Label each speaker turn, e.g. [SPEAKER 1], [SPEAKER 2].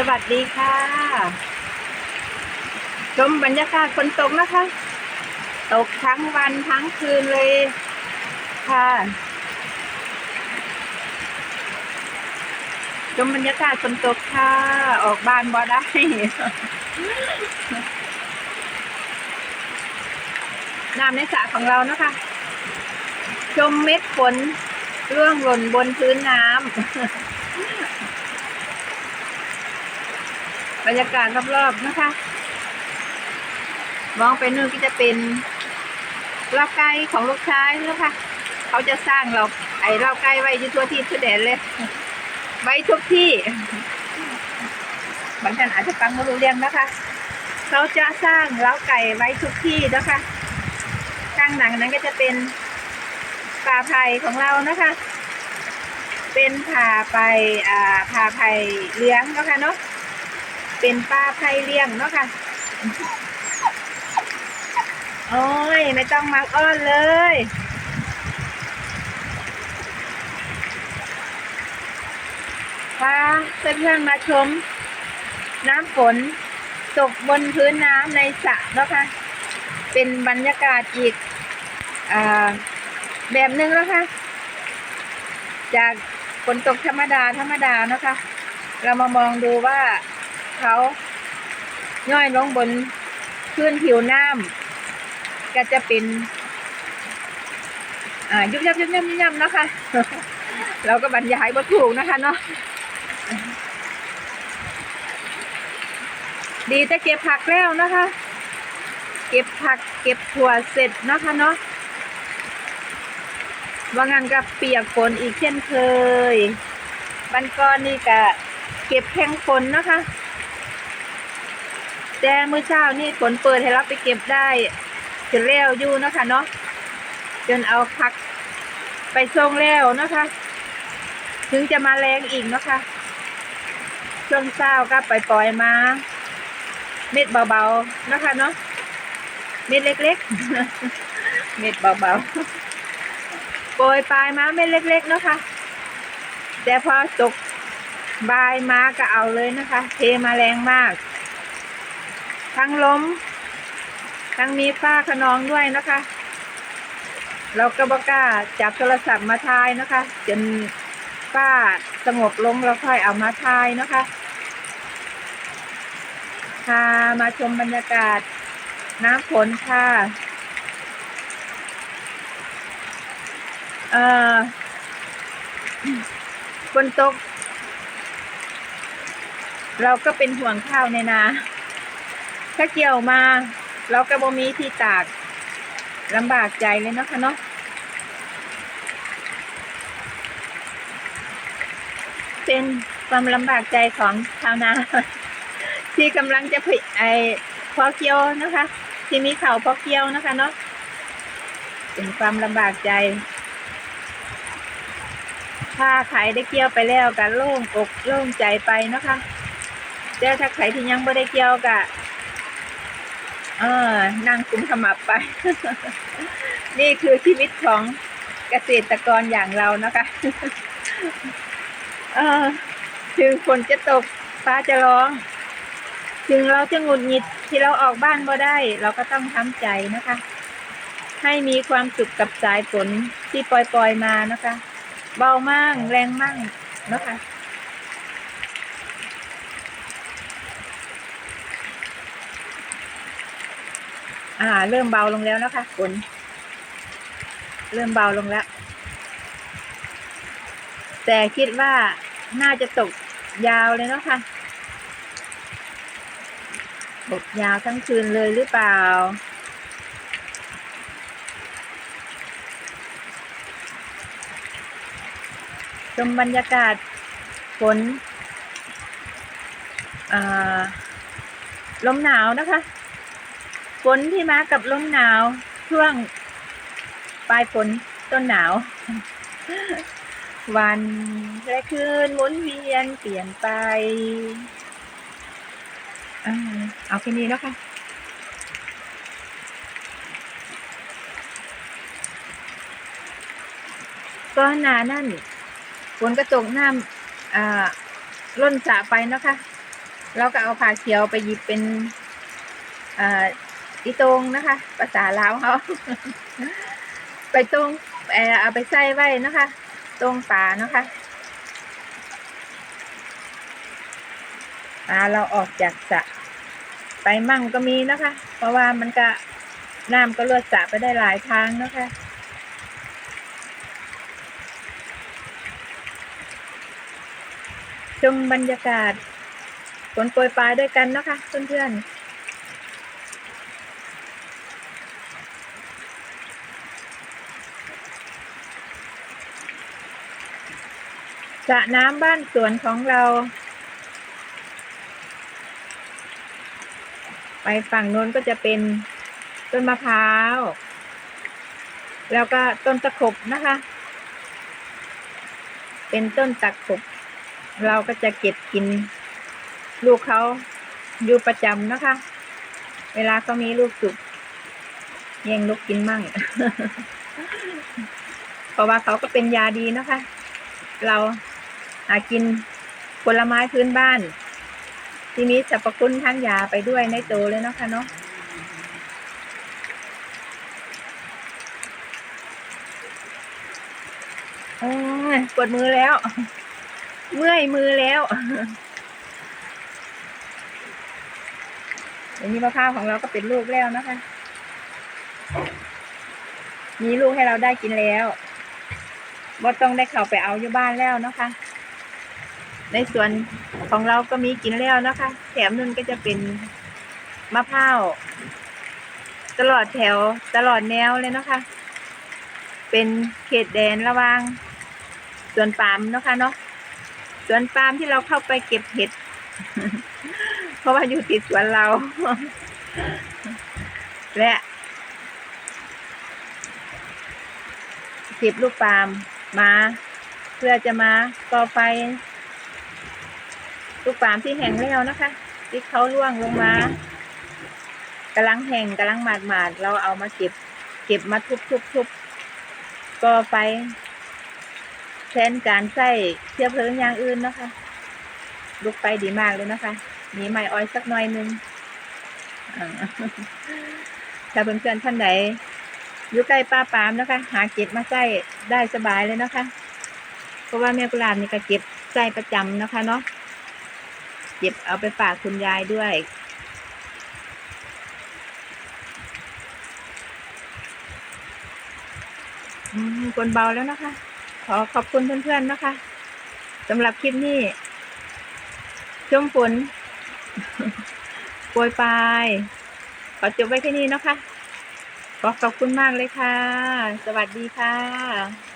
[SPEAKER 1] สวัสดีค่ะ ชมบรรยากาศฝนตกนะคะ ตกทั้งวันทั้งคืนเลยค่ะชมบรรยากาศฝนตกค่ะ ออกบ้านบ่ได้น้ำในสระของเรานะคะ ชมเม็ดฝนร่วงหล่นบนพื้นน้ำ บรรยากาศรอบๆนะคะ มองไปนู่นก็จะเป็นเล่าไก่ของลูกชายนะคะ เขาจะสร้างเราไอ้เล่าไก่ไว้ที่ทั่วที่ทั่วแดนเลยไว้ทุกที่บางท่านอาจจะฟังไม่รู้เรื่องนะคะ เขาจะสร้างเล้าไก่ไว้ทุกที่นะคะข้างหนังนั้นก็จะเป็นป่าไผ่ของเรานะคะ เป็นผ่าไปอ่าผ่าไผ่เลี้ยงนะคะเนาะ เป็นปลาไผ่เลี้ยงเนาะค่ะ โอ้ย ไม่ต้องมักอ้อนเลย พาเพื่อนๆมาชม น้ำฝน ตกบนพื้นน้ำในสระเนาะค่ะ เป็นบรรยากาศอีกอแบบหนึ่งแล้วค่ะ จากฝนตกธรรมดาธรรมดาเนาะค่ะเรามามองดูว่า เขาย่อยลงบนพื้นผิวน้ำก็จะเป็น อ่ายุบยับยุบยับยุบยับนะคะ เราก็บรรยายบ่ถูกนะคะเนาะดีจะเก็บผักแล้วนะคะ เก็บผักเก็บถั่วเสร็จนะคะเนาะว่างานกับเปียกฝนอีกเช่นเคย บันก่อนนี่ก็เก็บแข้งฝนนะคะ แต่มื้อเช้านี่ฝนเปิดให้เราไปเก็บได้ถึงแล้วอยู่นะคะเนาะจนเอาพักไปส่งแล้วนะคะ ถึงจะมาแรงอีกนะคะช่วงเช้าก็ไปปล่อยมา เม็ดเบาๆนะคะเนาะเม็ดเล็กๆ เม็ดเบาๆโปรยปลายมาเม็ดเล็ก ๆ นะคะ แต่พอตกบายมาก็เอาเลยนะคะ เทมาแรงมาก ทั้งล้ม ทั้งมีฝ้าขนองด้วยนะคะ เราก็บอกล้าจับโทรศัพท์มาทายนะคะ จนฝ้าสงบลงเราค่อยเอามาทายนะคะพามาชมบรรยากาศน้ำฝนค่ะเอ่อฝนตก เราก็เป็นห่วงข้าวในนา ถ้าเกี่ยวมา เราก็บ่มีที่ตากลำบากใจเลยเนาะคะเนาะเป็นความลำบากใจของชาวนา ที่กำลังจะผลิไอพอเกี่ยวนะคะ ที่มีเขาพอเกี่ยวนะคะเนาะเป็นความลำบากใจ ถ้าใครได้เกี่ยวไปแล้วก็โล่งอกโล่งใจไปนะคะแต่ถ้าใครที่ยังไม่ได้เกี่ยวก็ เออนั่งกุมขมับไป นี่คือชีวิตของเกษตรกรอย่างเรานะคะเออถึงฝนจะตกฟ้าจะร้อง ถึงเราจะหงุดหงิดที่เราออกบ้านบ่ได้ เราก็ต้องทำใจนะคะ ให้มีความสุขกับสายฝนที่ปล่อยๆมานะคะ เบามั่งแรงมั่งนะคะ อ่า เริ่มเบาลงแล้วนะคะฝนเริ่มเบาลงแล้ว แต่คิดว่าน่าจะตกยาวเลยเนาะค่ะตกยาวทั้งคืนเลยหรือเปล่า ชมบรรยากาศฝนอ่าลมหนาวนะคะ ฝนที่มากับลมหนาว ช่วงปลายฝนต้นหนาว วันและคืนหมุนเวียนเปลี่ยนไปเอาแค่นี้แล้วค่ะก็หนานั่นฝนกระตกน้ำอ่าล้นสะไปนะคะเราก็เอาผ้าเขียวไปหยิบเป็น อีตรงนะคะ ภาษาลาวเขาไปตรงเอ่อเอาไปใส่ไว้นะคะ ตรงป่านะคะอ่าเราออกจากสระไปมั่งก็มีนะคะ เพราะว่ามันก็น้ำก็เลือดสระไปได้หลายทางนะคะชมบรรยากาศฝนโปรยปลายด้วยกันนะคะเพื่อนๆ สระน้ำบ้านสวนของเรา ไปฝั่งโน้นก็จะเป็นต้นมะพร้าว แล้วก็ต้นตะขบนะคะ เป็นต้นตะขบ เราก็จะเก็บกินลูกเขาอยู่ประจำนะคะ เวลาเขามีลูกสุกแย่งลูกกินมั่ง เพราะว่าเขาก็เป็นยาดีนะคะ เรา หากินผลไม้พื้นบ้าน ที่มีสรรพคุณทางยาไปด้วยในโตเลยเนาะคะเนาะโอ้ยปวดมือแล้ว เมื่อยมือแล้วอย่างนี้มะพร้าวของเราก็เป็นลูกแล้วนะคะ มีลูกให้เราได้กินแล้วบ่ต้องได้เข้าไปเอาอยู่บ้านแล้วนะคะ ในส่วนของเราก็มีกินแล้วนะคะ แถมนึงก็จะเป็นมะพร้าวตลอดแถวตลอดแนวเลยนะคะ เป็นเขตแดนระว่างสวนปาล์มนะคะเนาะสวนปาล์มที่เราเข้าไปเก็บเห็ด เพราะว่าอยู่ติดสวนเรา และเก็บลูกปาล์มมา เพื่อจะมาก่อไฟ ลูกปาล์มที่แห้งแล้วนะคะที่เขาร่วงลงมากำลังแห้งกำลังหมาดหมาดๆเราเอามาเก็บ เก็บมาทุบทุบทุบก่อไฟแทนการใช้เชื้อเพลิงอย่างอื่นนะคะ ลุกไฟดีมากเลยนะคะมีไม้ออยสักหน่อยนึงอ่าถ้าเพื่อนๆท่านไหนอยู่ใกล้ป้าปามนะคะ หาเก็บมาใส่ได้สบายเลยนะคะ เพราะว่าแม่กุหลาบนี่ก็เก็บใส่ประจำนะคะเนาะ เก็บเอาไปฝากคุณยายด้วย อืมคนเบาแล้วนะคะ ขอขอบคุณเพื่อนๆนะคะสำหรับคลิปนี้ชมฝนโปรยปลายขอจบไว้แค่นี้นะคะ ขอขอบคุณมากเลยค่ะ สวัสดีค่ะ